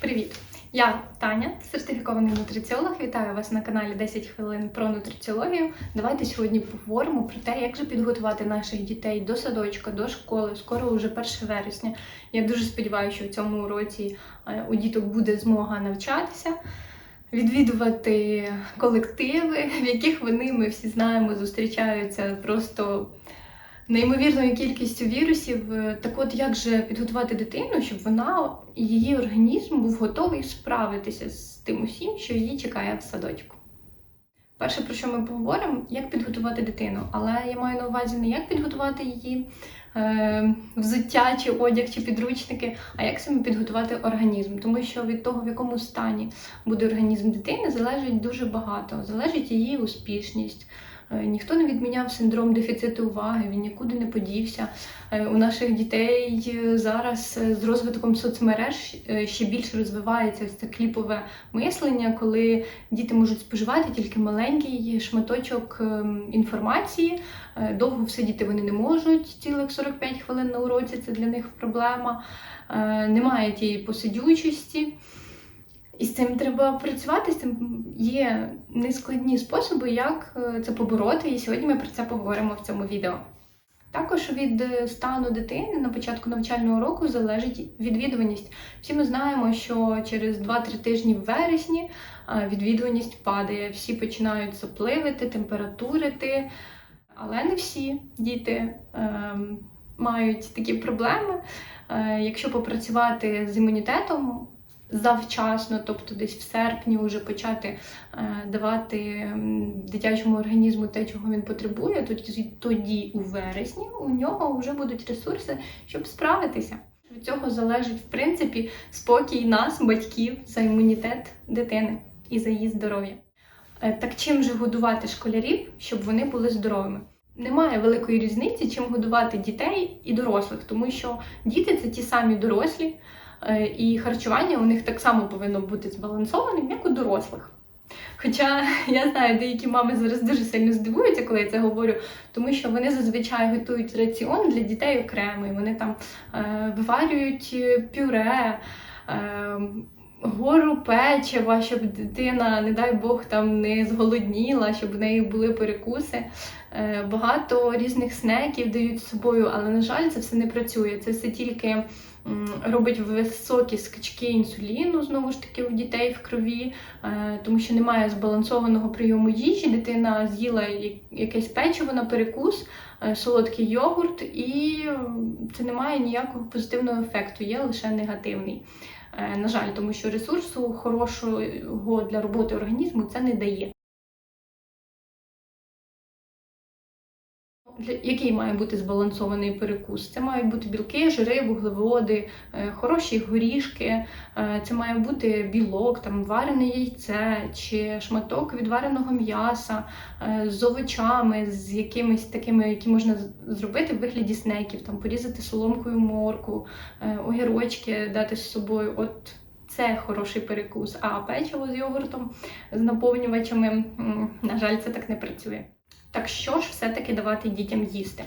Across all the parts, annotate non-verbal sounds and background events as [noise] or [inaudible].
Привіт! Я Таня, сертифікований нутриціолог. Вітаю вас на каналі 10 хвилин про нутриціологію. Давайте сьогодні поговоримо про те, як же підготувати наших дітей до садочка, до школи. Скоро вже 1 вересня. Я дуже сподіваюся, що в цьому році е, у діток буде змога навчатися. Відвідувати колективи, в яких вони, ми всі знаємо, зустрічаються просто неймовірною кількістю вірусів. Е, Так от, як же підготувати дитину, щоб вона і її організм був готовий справитися з тим усім, що її чекає в садочку. Перше, про що ми поговоримо, як підготувати дитину. Але я маю на увазі не як підготувати її е, взуття, чи одяг, чи підручники, а як саме підготувати організм. Тому що від того, в якому стані буде організм дитини, залежить дуже багато. Залежить її успішність. Е, Ніхто не відміняв синдром дефіциту уваги, він нікуди не подівся. Е, У наших дітей е, зараз з розвитком соцмереж ще більше розвивається це кліпове мислення, коли діти можуть споживати тільки маленький шматочок ем, інформації. Довго всидіти вони не можуть, цілих 45 хвилин на уроці це для них проблема. Немає тієї посидючості. І з цим треба працювати. З цим є нескладні способи, як е, це побороти. І сьогодні ми про це поговоримо в цьому відео. Також від е, стану дитини на початку навчального року залежить відвідуваність. Всі ми знаємо, що через 2-3 тижні в вересні е, відвідуваність падає, всі починають сопливити, температурити, але не всі діти ем, мають такі проблеми. Е, Якщо попрацювати з імунітетом, завчасно, тобто десь в серпні вже почати е, давати дитячому організму те, чого він потребує, тоді, у вересні у нього вже будуть ресурси, щоб справитися. Від цього залежить, в принципі, спокій нас, батьків, за імунітет дитини і за її здоров'я. Е, Так чим же годувати школярів, щоб вони були здоровими? Немає великої різниці, чим годувати дітей і дорослих, тому що діти це ті самі дорослі, і харчування у них так само повинно бути збалансованим, як у дорослих. Хоча [laughs] я знаю, деякі мами зараз дуже сильно здивуються, коли я це говорю, тому що вони зазвичай готують раціон для дітей окремий. Вони там е, виварюють е, пюре, е, гору печива, щоб дитина, не дай Бог, там не зголодніла, щоб в неї були перекуси. Е, багато різних снеків дають з собою, але, на жаль, це все не працює. Це все тільки робить високі скачки інсуліну, знову ж таки, у дітей в крові, е, тому що немає збалансованого прийому їжі. Дитина з'їла якесь печиво на перекус, солодкий йогурт, і це не має ніякого позитивного ефекту, є лише негативний. Е, На жаль, тому що ресурсу хорошого для роботи організму це не дає. Який має бути збалансований перекус? Це мають бути білки, жири, вуглеводи, е, хороші горішки, е, це має бути білок, там варене яйце чи шматок відвареного м'яса е, з овочами, з якимись такими, які можна зробити в вигляді снеків, там порізати соломкою морку, огірочки дати з собою. От це хороший перекус. А печиво з йогуртом, з наповнювачами, на жаль, це так не працює. Так що ж все-таки давати дітям їсти?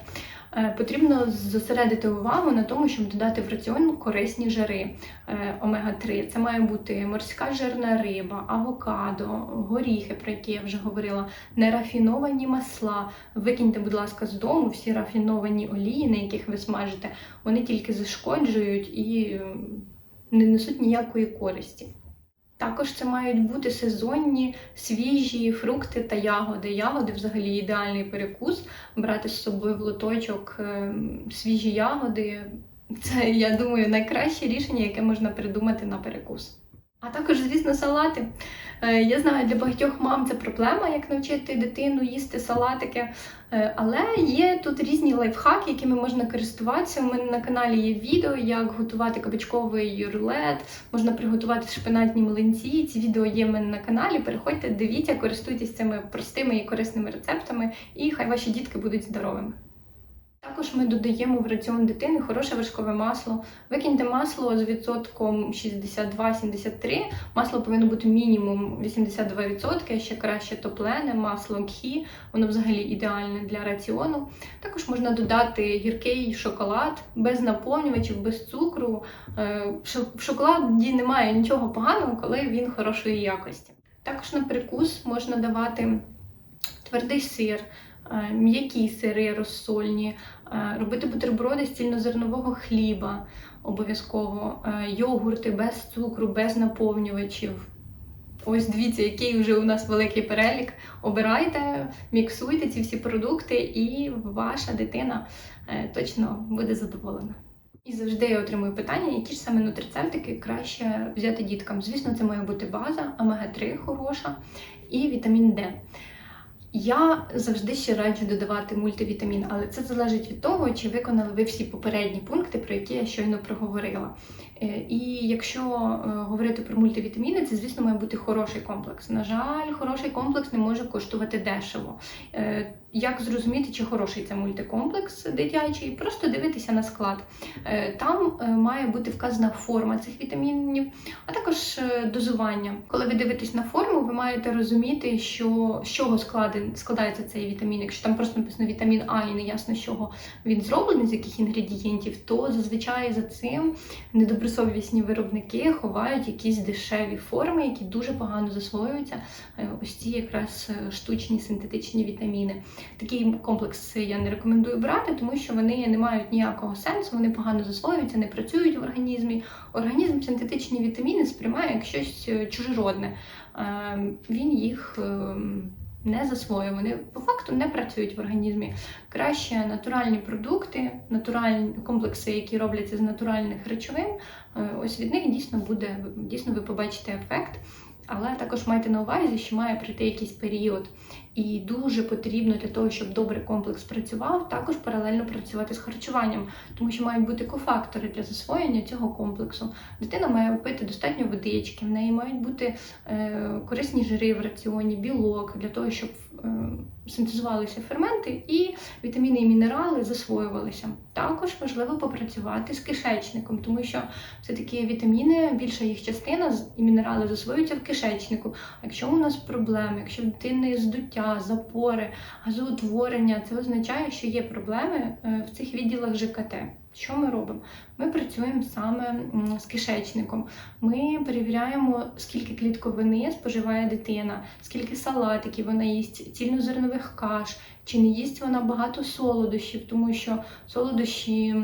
Е, Потрібно зосередити увагу на тому, щоб додати в раціон корисні жири е, омега-3. Це має бути морська жирна риба, авокадо, горіхи, про які я вже говорила, нерафіновані масла. Викиньте, будь ласка, з дому всі рафіновані олії, на яких ви смажите, вони тільки зашкоджують і не несуть ніякої користі. Також це мають бути сезонні свіжі фрукти та ягоди. Ягоди взагалі ідеальний перекус. Брати з собою в лоточок ем, свіжі ягоди. Це, я думаю, найкраще рішення, яке можна придумати на перекус. А також, звісно, салати. Е, Я знаю, для багатьох мам це проблема, як навчити дитину їсти салатики. Е, Але є тут різні лайфхаки, якими можна користуватися. У мене на каналі є відео, як готувати кабачковий рулет, можна приготувати шпинатні млинці. Ці відео є в мене на каналі. Переходьте, дивіться, користуйтесь цими простими і корисними рецептами, і хай ваші дітки будуть здоровими. Також ми додаємо в раціон дитини хороше вершкове масло. Викиньте масло з відсотком 62-73. Масло повинно бути мінімум 82%, а ще краще топлене, масло кхі, воно взагалі ідеальне для раціону. Також можна додати гіркий шоколад без наповнювачів, без цукру. Е, В шоколаді немає нічого поганого, коли він хорошої якості. Також на перекус можна давати твердий сир, м'які сири розсольні, е, робити бутерброди з цільнозернового хліба обов'язково, е, йогурти без цукру, без наповнювачів. Ось дивіться, який вже у нас великий перелік. Обирайте, міксуйте ці всі продукти, і ваша дитина е, точно буде задоволена. І завжди я отримую питання, які ж саме нутрицептики краще взяти діткам. Звісно, це має бути база, омега-3 хороша і вітамін Д. Я завжди ще раджу додавати мультивітамін, але це залежить від того, чи виконали ви всі попередні пункти, про які я щойно проговорила. Е, І якщо е, говорити про мультивітаміни, це, звісно, має бути хороший комплекс. На жаль, хороший комплекс не може коштувати дешево. Як зрозуміти, чи хороший це мультикомплекс дитячий? Просто дивитися на склад. Е, Там е, має бути вказана форма цих вітамінів, а також е, дозування. Коли ви дивитесь на форму, ви маєте розуміти, що з чого складен, складається цей вітамін. Якщо там просто написано вітамін А і не ясно, з чого він зроблений, з яких інгредієнтів, то зазвичай за цим недобросовісні виробники ховають якісь дешеві форми, які дуже погано засвоюються. Ось ці якраз штучні синтетичні вітаміни. Такий комплекс я не рекомендую брати, тому що вони не мають ніякого сенсу, вони погано засвоюються, не працюють в організмі. Організм синтетичні вітаміни сприймає як щось е, чужеродне. Е, Він їх е, не засвоює, вони по факту не працюють в організмі. Краще натуральні продукти, натуральні комплекси, які робляться з натуральних речовин. Ось від них дійсно буде дійсно ви побачите ефект. Але також майте на увазі, що має прийти якийсь період, і дуже потрібно для того, щоб добрий комплекс працював, також паралельно працювати з харчуванням, тому що мають бути кофактори для засвоєння цього комплексу. Дитина має пити достатньо водички, в неї мають бути е, корисні жири в раціоні, білок для того, щоб синтезувалися ферменти і вітаміни і мінерали засвоювалися. Також важливо попрацювати з кишечником, тому що все-таки вітаміни, більша їх частина і мінерали засвоюються в кишечнику. А якщо у нас проблеми, якщо в дитини здуття, запори, газоутворення, це означає, що є проблеми е, в цих відділах ЖКТ. Що ми робимо? Ми працюємо саме з кишечником. Ми перевіряємо, скільки клітковини споживає дитина, скільки салатиків вона їсть, цільнозернових каш, чи не їсть вона багато солодощів, тому що солодощі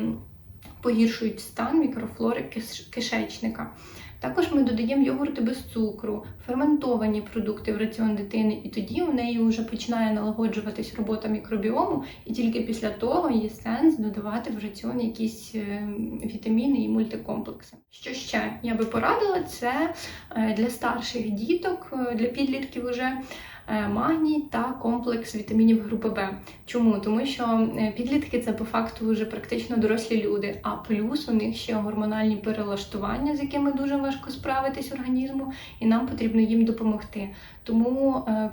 погіршують стан мікрофлори кишечника. Також ми додаємо йогурти без цукру, ферментовані продукти в раціон дитини, і тоді у неї вже починає налагоджуватись робота мікробіому, і тільки після того є сенс додавати в раціон якісь е, вітаміни і мультикомплекси. Що ще я би порадила, це е, для старших діток, е, для підлітків уже. Е, Магній та комплекс вітамінів групи Б. Чому? Тому що е, підлітки це по факту вже практично дорослі люди, а плюс у них ще гормональні перелаштування, з якими дуже важко справитись організму, і нам потрібно їм допомогти. Тому е,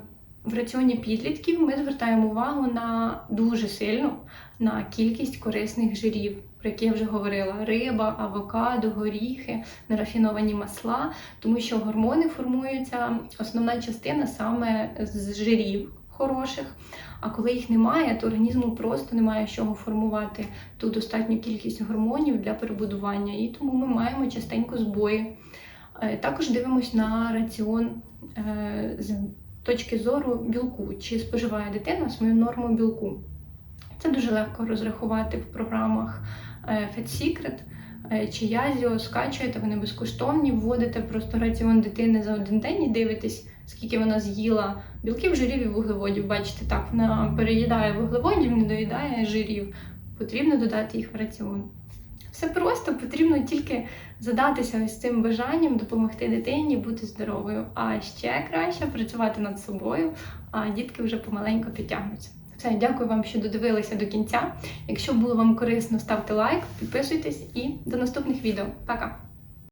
в раціоні підлітків ми звертаємо увагу на дуже сильно на кількість корисних жирів, про які я вже говорила: риба, авокадо, горіхи, нерафіновані масла, тому що гормони формуються, основна частина саме з жирів хороших. А коли їх немає, то організму просто немає з чого формувати ту достатню кількість гормонів для перебудування, і тому ми маємо частенько збої. Е, Також дивимось на раціон е, точки зору білку, чи споживає дитина свою норму білку. Це дуже легко розрахувати в програмах е, Fat Secret е, чи Yazio, скачуєте, вони безкоштовні, вводите просто раціон дитини за один день і дивитесь, скільки вона з'їла білків, жирів і вуглеводів. Бачите, так, вона переїдає вуглеводів, не доїдає жирів. Потрібно додати їх в раціон. Все просто потрібно тільки задатися ось цим бажанням допомогти дитині бути здоровою, а ще краще працювати над собою, а дітки вже помаленьку підтягнуться. Все, дякую вам, що додивилися до кінця. Якщо було вам корисно, ставте лайк, підписуйтесь і до наступних відео. Пока!